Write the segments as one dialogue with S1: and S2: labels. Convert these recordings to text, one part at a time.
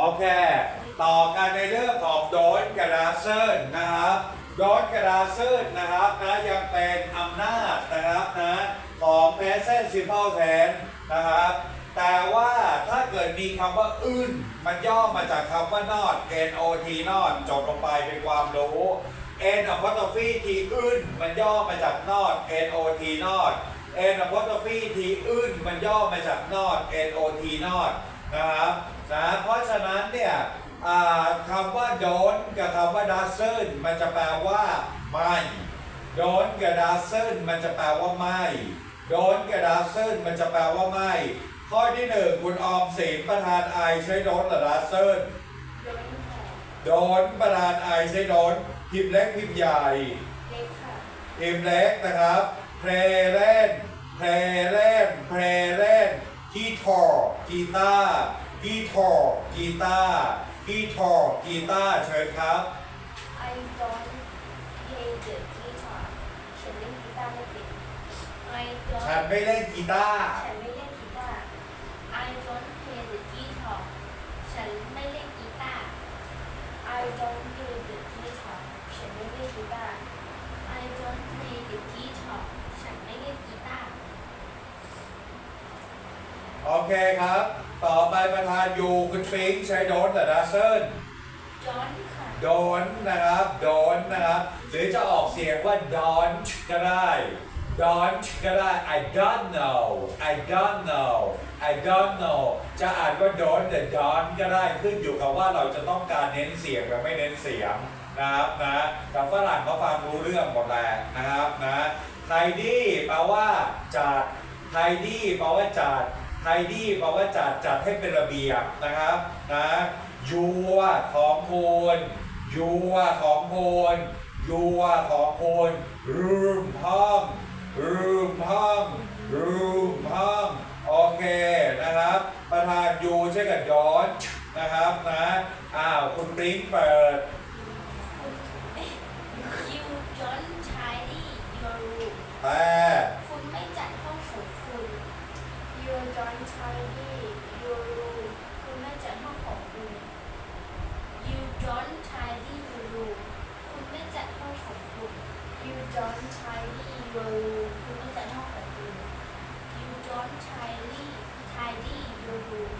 S1: โอเค ต่อกันในเรื่องของโดนกระดาเซิร์นนะครับโดนกระดาเซิร์นนะครับนะยังเป็นอำนาจนะครับนะของแพสเซนซิพ l ลแทนนะครับแต่ว่าถ้าเกิดมีคำว่าอื่น มันย่อมาจากคำว่า not n o t not จบลงไปเป็นความรู้ n apostrophe t อื่น มันย่อมาจาก not n o t not n apostrophe t อื่น มันย่อมาจาก not n o t not นะครับนะเพราะฉะนั้นเนี่ยอ่าคำว่า don't กับคำว่า doesn't มันจะแปลว่าไม่ don't กับ doesn't มันจะแปลว่าไม่ don't กับ doesn't มันจะแปลว่าไม่ ข้อที่หนึ่งคุณออมสินประธานไอใช้ don't หรือ doesn't
S2: โดนค่ะ
S1: don't ประธานไอใช้ don't พิมพ์เล็กพิมพ์ใหญ่
S2: เล็กค่ะ
S1: พิมพ์เล็กนะครับเพลเล่นเพลเล่นเพลเล่น กีทอร์กีตาร์กีทอร์กีตาร์กีทอร์กีตาร์เชิญครับ
S2: I don't play the guitar ฉันเล่นกีตาร์ไม่เป็น I
S1: ฉัน
S2: don't
S1: ไม่เล่นกีตาร์
S2: ฉันไม่เล่นกีตาร์ I don't play the guitar ฉันไม่เล่นกีตาร์ I don't play the guitar ฉันไม่เล่นกีตาร์ I don't play the guitar ฉันไม่เล่นกีตาร์
S1: โอเคครับ ต่อไปประธานยูคุณฟิงค์ใช้โดนแต่ดัสเซิล
S2: Don't ค่ะ
S1: โดนนะครับโดนนะครับ หรือจะออกเสียงว่า don't ก็ได้ don't ก็ได้ I don't know I don't know I don't know จะอ่านว่า don't แต่ don't ก็ได้ขึ้นอยู่กับว่าเราจะต้องการเน้นเสียงหรือไม่เน้นเสียงนะครับนะแต่ฝรั่งเขาฟังรู้เรื่องหมดแหละนะครับนะไทดี้แปลว่าจัดไทดี้แปลว่าจัด ไทดี้แปลว่าจัดจัดให้เป็นระเบียบนะครับนะยัวของคุณยัวของคุณยัวของคุณรูมห้องรูมห้องรูมห้องโอเคนะครับ ประธานยูใช้กับดอนนะครับนะอ้าวคุณปริ้งเปิด
S2: You don't tidy your room
S1: แต่
S2: คุณไม่จัดห้องของคุณ You don't tidy your room คุณไม่จัดห้องของคุณ You don't tidy your room คุณไม่จัดห้องของคุณ You don't tidy your room คุณไม่จัดห้องของคุณ You don't tidy tidy your room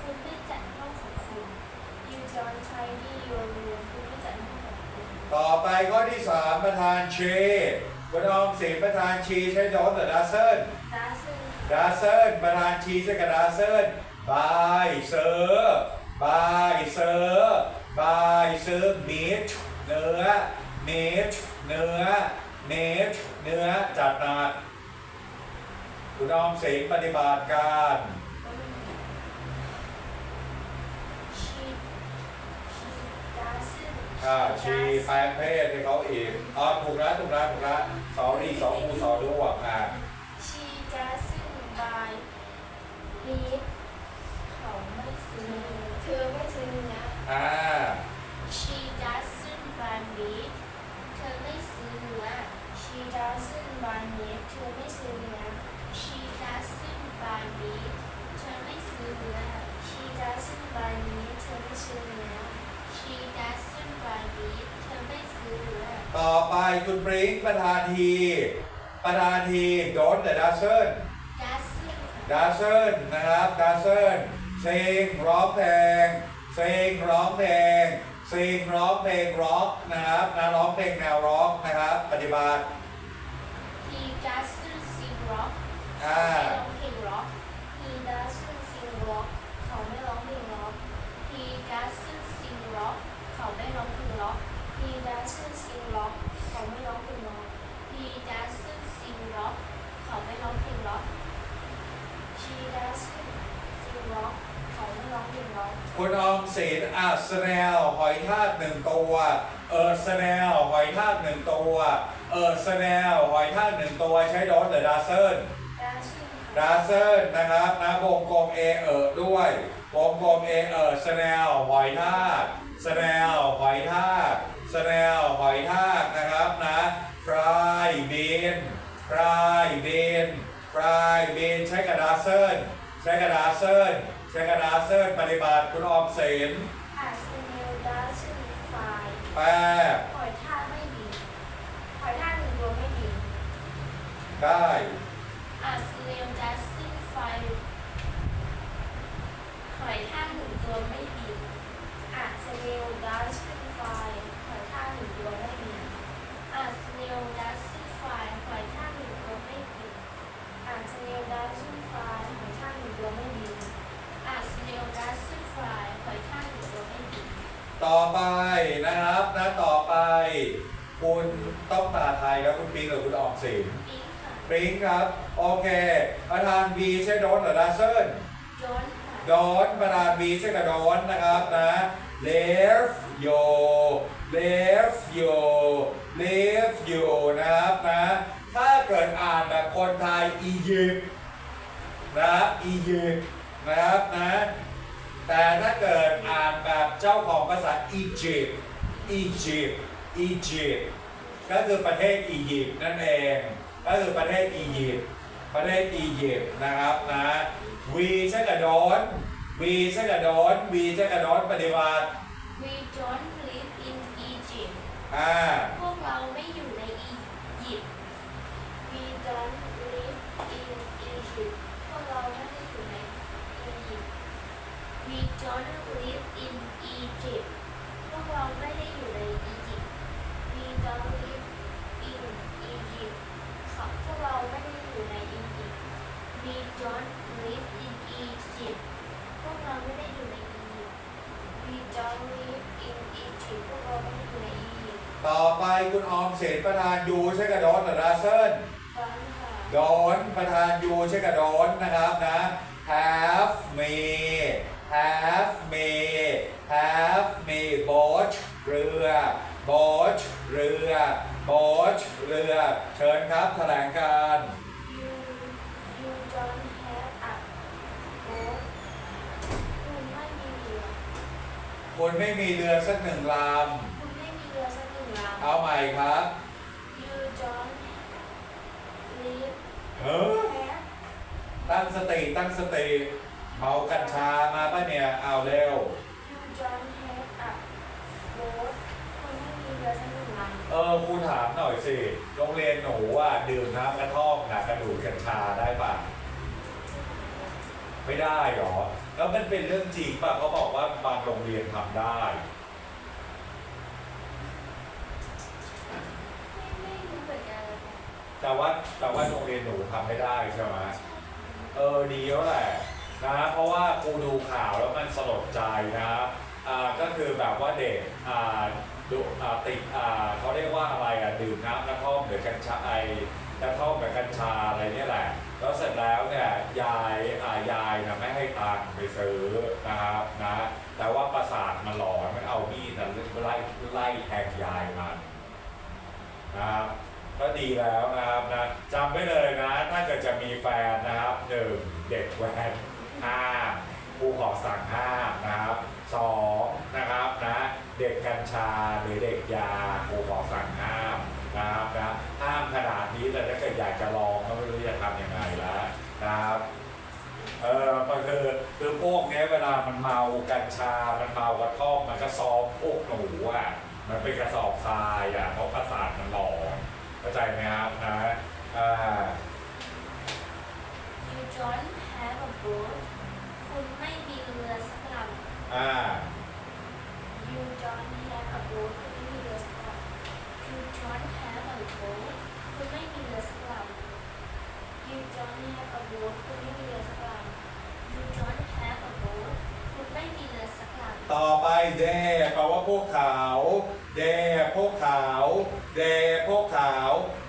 S2: คุณไม่จัดห้องของคุณ You don't tidy your room คุณไม่จัดห้องของคุณ
S1: ต่อ ไปข้อที่สามประธานชีคุณออมสินประธานชีใช้ดอนหรือดาเซิล
S2: Doesn't
S1: ดาเซิลประธานชีใช้กับดาเซิลบายเซอร์บายเซอร์บายเซอร์เมทเนื้อมิทเนื้อมิทเนื้อจัดหนักคุณออมสินปฏิบัติการ
S2: she she doesn't
S1: อ่าชีแปลงเพศให้เขาอีกอ๋อถูกแล้วถูกแล้วถูกแล้วสอรีสองคูสอด้วงอะ
S2: she doesn't buy meat เขาไม่ซื้อเธอไม่ซื้อเนื้อ
S1: อ่า
S2: she doesn't buy meat เธอไม่ซื้อเนื้อ she doesn't buy meat เธอไม่ซื้อเนื้อ she doesn't buy meat เธอไม่ซื้อเนื้อ she doesn't buy meat เธอไม่ซื้อเนื้อ she doesn't buy meat เธอไม่ซื้อเนื้อ
S1: ต่อไปคุณปริ้งประธานทีประธานทีโดนแต่ดาเซิล
S2: doesn't
S1: ดาเซิลนะครับดาเซิลเซงร้องเพลงเซงร้องเพลงเซงร้องเพลงร็อกนะครับนะร้องเพลงแนวร็อกนะครับ ปฏิบัติ
S2: He doesn't sing rock
S1: อ่า
S2: เขาไม่ร้องเพลง rock He doesn't sing rock เขาไม่ร้องเพลง rock He doesn't sing rock เขาไม่ร้องเพลง rock He doesn't sing rock เขาไม่ร้องเพลง rock He doesn't sing rock เขาไม่ร้องเพลง rock She doesn't sing rock เขาไม่ร้องเพลง rock
S1: คุณออมสินอะสแนลหอยทากหนึ่งตัวเออสแนลหอยทากหนึ่งตัวเออสแนลหอยทากหนึ่งตัวใช้โดนแต่ดาเซิล
S2: doesn't
S1: ดาเซิลนะครับนะวงกลม A เออด้วยวงกลม A เออสแนลหอยทากสแนลหอยทากสแนลหอยทากนะครับนะฟรายบีนฟรายบีนฟรายบีนใช้กับดาเซิลใช้กับดาเซิลใช้ช่กระดาเซิร์ปฏิบัติคุณออมสิน
S2: A snail doesn't fly
S1: แปล
S2: หอยทากไม่บินหอยทากหนึ่งตัวไม่บิน
S1: ได้
S2: A snail doesn't fly หอยทากหนึ่งตัวไม่บิน A snail doesn't fly หอยทากหนึ่งตัวไม่บิน A snail doesn't fly หอยทากหนึ่งตัวไม่บิน A snail doesn't fly หอยทากหนึ่งตัวไม่บิน A snail doesn't fly หอยทากหนึ่งตัวไม่บิน
S1: ต่อไปนะครับนะต่อไป คุณต้องตาไทยแล้วคุณปิงหรือคุณออมสิน
S2: ปิ๊งค่ะ
S1: ปิงครับ โอเคประธาน B ใช่โดนหรือดาเซิร์
S2: ย้อนค่ะ
S1: ดอนประธาน B ใช่กับดอนนะครับนะ left yo left yo left yo นะครับนะ ถ้าเกิดอ่านแบบคนไทยอียิปต์นะครับอียิปต์นะครับนะ แต่ถ้าเกิดอ่านแบบเจ้าของภาษาอียิปต์อียิปต์อียิปต์ก็คือประเทศอียิปต์นั่นเอง ก็คือประเทศอียิปต์ประเทศอียิปต์นะครับนะวีใช่กับดอนวีใช่กับดอนวีใช่กับดอนปฏิบัติ
S2: We don't live in Egypt
S1: อ่า
S2: พวกเราไม่อยู่ในอียิปต์ We don't live in Egypt พวกเราไม่ได้อยู่ในอียิปต์ We don't live in Egypt พวกเราไม่ได้อยู่ในอียิปต์ We don't live in Egypt ค่ะพวกเราไม่ได้อยู่ในอียิปต์ We don't live in Egypt พวกเราไม่ได้อยู่ในอียิปต์ We don't live in Egypt พวกเราไม่ได้อยู่ในอียิปต์
S1: ต่อไปคุณออมเสนประธานยูใช่กับดอนหรือราเซิล
S2: ฟังค่ะ
S1: ดอนประธานยูใช่กับดอนนะครับนะ have me have me have me boat เรือ boat เรือ boat เรือ เชิญครับแถลงการ
S2: You you don't have a boat คุณไม่มีเรือ
S1: คุณไม่มีเรือสักหนึ่งล
S2: คุณไม่มีเรือสักหนึ่งลำ
S1: เอาใหม่ครับำ
S2: You don't live
S1: เฮ้อ
S2: have
S1: ตั้งสติตั้งสติเมากัญชามาป่ะเนี่ยเอาเร็ว
S2: You don't have a boat คุณไม่มีเรือสักหนึ่งลำ
S1: เออครูถามหน่อยสิ โรงเรียนหนูว่าดื่มน้ำกระท่อมนะกระดูดกัญชาได้ป่ะ ไม่ได้หรอ แล้วมันเป็นเรื่องจริงป่ะเขาบอกว่าบางโรงเรียนทำได้
S2: ไม่ไม่รู้เหมือนกันเลยค่ะ
S1: แต่ว่าแต่ว่าโรงเรียนหนูทำไม่ได้ใช่ไหมเออดีแล้วแหละนะ เพราะว่าครูดูข่าวแล้วมันสลดใจนะอ่าก็คือแบบว่าเด็กอ่าดูอ่าติดอ่าเขาเรียกว่าอะไรอะดื่มน้ำกระท่อมหรือกัญชาไอ กระท่อมกับกัญชาอะไรเนี่ยแหละ แล้วเสร็จแล้วเนี่ยยายอ่ายายนะไม่ให้ตังค์ไปซื้อนะครับนะแต่ว่าประสาทมันหลอนมันเอามีดนะไล่ไล่แทงยายมันนะครับก็ดีแล้วนะครับนะจำไว้เลยนะถ้าเกิดจะมีแฟนนะครับหนึ่งเด็กแวนห้ามครูขอสั่งห้ามนะครับสองนะครับนะเด็กกัญชาหรือเด็กยาครูขอสั่ง ครับนะห้ามขนาดนี้แต่ถ้าเกิดอยากจะลองก็ไม่รู้จะทำยังไงแล้วนะครับเออมันคือคือพวกเนี้ยเวลามันเมากัญชา มันเมากระท่อมมันก็ซ้อมพวกหนูอะมันเป็นกระสอบทรายอะเพราะประสาทมันหลอนเข้าใจไหมครับนะอ่า
S2: You don't have a boat คุณไม่มีเรือสักลำ
S1: อ่า
S2: You don't have a boat คุณไม่มีเรือสักลำ You don't have a boat คุณไม่มีเรือสักล Johnny have a boat คุณไม่มีเรือสักลำ You don't have a boat คุณไม่มีเรือสักลำ
S1: ต่อไปเดแปลว่าพวกเขาเดพวกเขาเดพวกเขา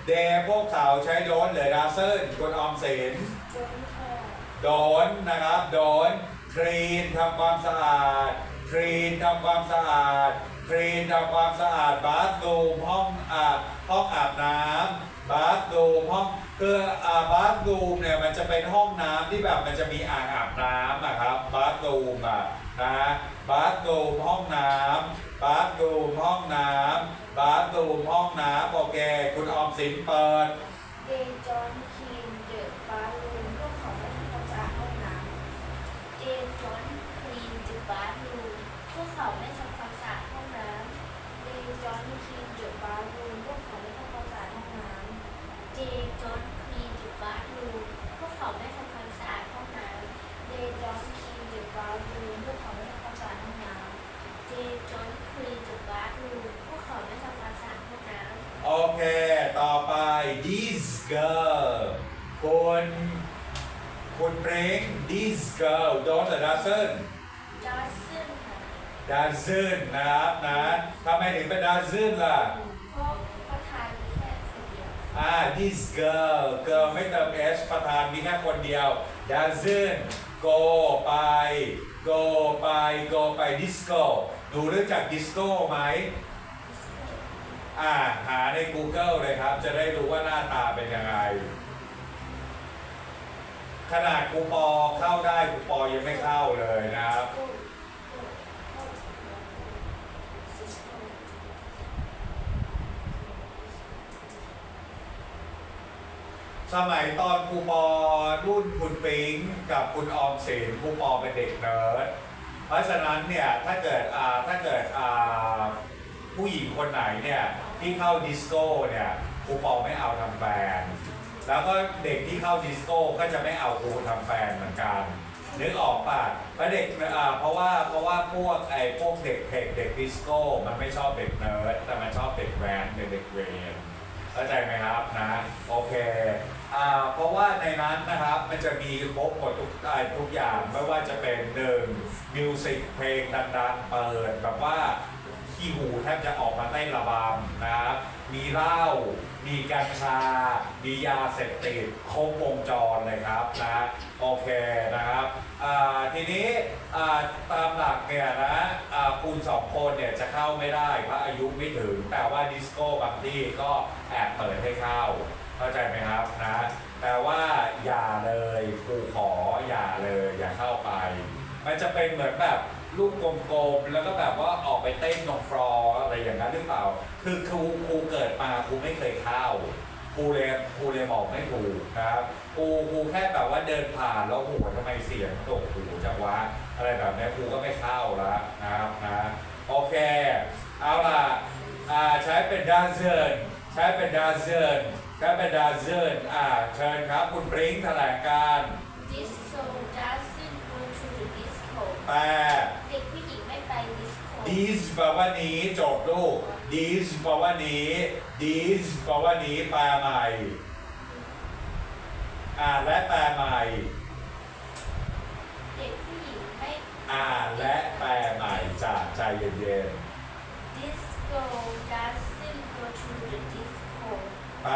S1: เดพวกเขาใช้โดนหรือดาเซิลคุณออมสิน
S2: Don't have
S1: โดนนะครับโดนคลีนทำความสะอาดคลีนทำความสะอาดคลีนทำความสะอาดบาร์รูมห้องอาบห้องอาบน้ำบาร์รูมห้อง คืออ่าบาร์รูมเนี่ยมันจะเป็นห้องน้ำที่แบบมันจะมีอ่างอาบน้ำอะครับบาร์รูมอะนะบาร์รูมห้องน้ำบาร์รูมห้องน้ำบาร์รูมห้องน้ำโอเค คุณออมสินเปิด
S2: They don't clean the bathroom พวกเขาไม่ทำความสะอาดห้องน้ำ They don't เขาไม่ทำความสะอาดห้องน้ำ They don't clean the bathroom พวกเขาไม่ทำำ They don't clean the bathroom พวกเขาไม่ทำความสะอาดห้องน้ำ They don't clean the bathroom พวกเขาไม่ทำความสะอาดห้องน้ำ They don't clean the bathroom พวกเขาไม่ทำความสะอาดห้องน้ำ
S1: โอเค ต่อไป this girl คุณคุณเร่ง this girl don't หรือ doesn't
S2: doesn't ค่ะ
S1: doesn't นะครับนะทำไมถึงเป็น doesn't ล่ะ
S2: เพราะประธานมีแค่คนเดียว
S1: อ่า this girl girl ไม่เติม s ประธานมีแค่คนเดียว doesn't go ไป go ไป go ไป disco หนูรู้จัก disco ไหมอ่าหาใน Google เลยครับ จะได้รู้ว่าหน้าตาเป็นยังไง ขนาดครูปอเข้าได้ครูปอยังไม่เข้าเลยนะครับ สมัยตอนครูปอรุ่นคุณปิงกับคุณออมเสนครูปอเป็นเด็กเนิร์ดเพราะฉะนั้นเนี่ยถ้าเกิดอ่าถ้าเกิดอ่าผู้หญิงคนไหนเนี่ยที่เข้าดิสโก้เนี่ยครูปอไม่เอาทำแฟนแล้วก็เด็กที่เข้าดิสโก้ก็จะไม่เอาครูทำแฟนเหมือนกันนึกออกป่ะเพราะเด็กอ่าเพราะว่าเพราะว่าพวกไอ้พวกเด็กเทคเด็กดิสโก้มันไม่ชอบเด็กเนิร์ดแต่มันชอบเด็กแวนเด็กเวร เข้าใจไหมครับนะ โอเคอ่าเพราะว่าในนั้นนะครับมันจะมีครบหมดทุกอ่าทุกอย่างไม่ว่าจะเป็นหนึ่งมิวสิกเพลงดังๆเปิดแบบว่าขี้หูแทบจะออกมาได้ระบำนะครับ มีเหล้า มีกัญชา มียาเสพติดครบวงจรเลยครับนะโอเคนะครับอ่าทีนี้อ่าตามหลักเนี่ยนะอ่าคุณสองคนเนี่ยจะเข้าไม่ได้เพราะอายุไม่ถึง แต่ว่าดิสโก้บางที่ก็แอบเปิดให้เข้า เข้าใจไหมครับนะแต่ว่าอย่าเลยครูขออย่าเลยอย่าเข้าไป มันจะเป็นเหมือนแบบลูกกลมๆ แล้วก็แบบว่าออกไปเต้นตรงฟลอร์อะไรอย่างนั้นหรือเปล่า คือครูครูเกิดมาครูไม่เคยเข้าครูเลยครูเลยบอกไม่ถูกนะครับครูครูแค่แบบว่าเดินผ่านแล้วโหทำไมเสียงตกหูจังวะอะไรแบบนี้ครูก็ไม่เข้าแล้วนะครับนะโอเคเอาล่ะอ่าใช้เป็นดาเซนใช้เป็นดาเซนใช้เป็นดาเซนอ่าเชิญครับคุณบริงค์แถลงการ
S2: disco doesn't go to the disco
S1: แปล
S2: เด็กผู้หญิงไม่ไปดิสโก้
S1: this แปลว่านี้จบลูก this แปลว่านี้ this แปลว่านี้แปลใหม่อ่านและแปลใหม่
S2: เด็กผู้หญิงไม่
S1: อ่านและแปลใหม่จากใจเย็น
S2: disco doesn't go to the disco
S1: ๆ แปล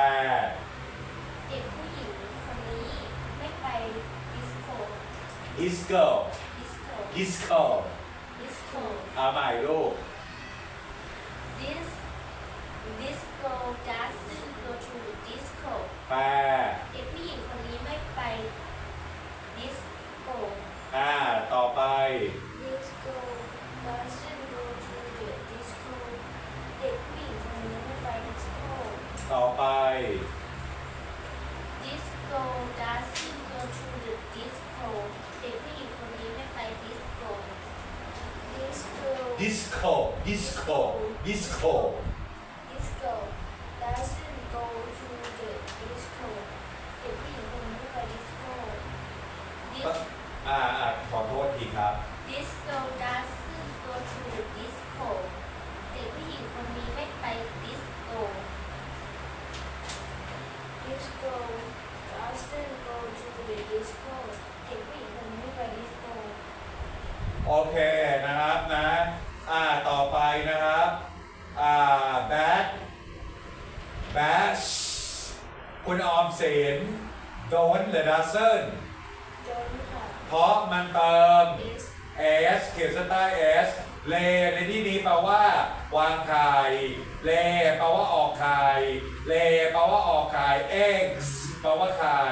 S2: เด็กผู้หญิงคนนี้ไม่ไปดิสโก้
S1: disco
S2: ดิสโก้
S1: disco
S2: ดิสโก้
S1: เอาใหม่ลูก
S2: this disco doesn't go to the disco
S1: แปล
S2: เ คุ
S1: ณออมสิน don't หรือ doesn't
S2: จนค่ะ
S1: เพราะมันเติม
S2: is
S1: s เขียนเส้นใต้ s เลในที่นี้แปลว่า วางไข่เลแปลว่าออกไข่เลแปลว่าออกไข่ eggs แปลว่าไข่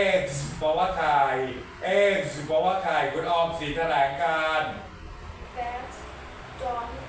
S1: eggs แปลว่าไข่ eggs แปลว่าไข่คุณออมสินแถลงการ
S2: bats don't